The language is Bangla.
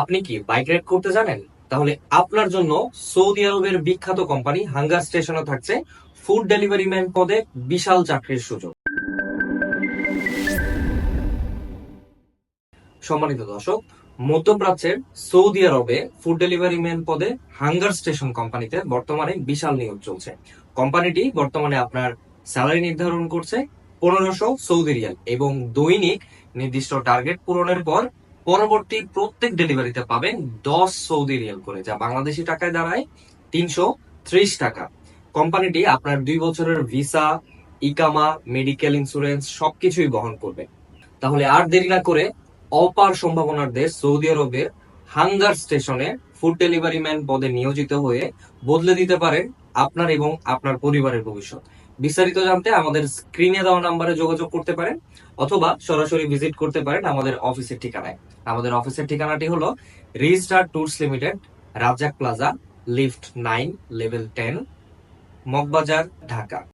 আপনি কি বাইক রাইড করতে জানেন? তাহলে আপনার জন্য সৌদি আরবের বিখ্যাত কোম্পানি হাঙ্গার স্টেশনে থাকছে ফুড ডেলিভারি ম্যান পদে বিশাল চাকরির সুযোগ। সম্মানিত দর্শক, মধ্যপ্রাচ্যের সৌদি আরবে ফুড ডেলিভারি ম্যান পদে হাঙ্গার স্টেশন কোম্পানিতে বর্তমানে বিশাল নিয়োগ চলছে। কোম্পানিটি বর্তমানে আপনার স্যালারি নির্ধারণ করছে পনেরোশো সৌদি রিয়াল এবং দৈনিক নির্দিষ্ট টার্গেট পূরণের পর পরবর্তী প্রত্যেক ডেলিভারিতে পাবেন দশ সৌদি রিয়াল করে, যা বাংলাদেশি টাকায় দাঁড়ায় তিনশো ত্রিশ টাকা। কোম্পানিটি আপনার দুই বছরের ভিসা, ইকামা মেডিকেল ইন্স্যুরেন্স সবকিছুই বহন করবে। তাহলে আর দেরি না করে অপার সম্ভাবনার দেশ সৌদি আরবের হাঙ্গার স্টেশনে ফুড ডেলিভারি ম্যান পদে নিয়োজিত হয়ে বদলে দিতে পারেন আপনার এবং আপনার পরিবারের ভবিষ্যৎ। বিস্তারিত জানতে আমাদের স্ক্রিনে দেওয়া নাম্বারে যোগাযোগ করতে পারেন, অথবা সরাসরি ভিজিট করতে পারেন আমাদের অফিসের ঠিকানায়। আমাদের অফিসের ঠিকানাটি হলো Ristar tours limited Razzak plaza lift nine level ten Moghbazar Dhaka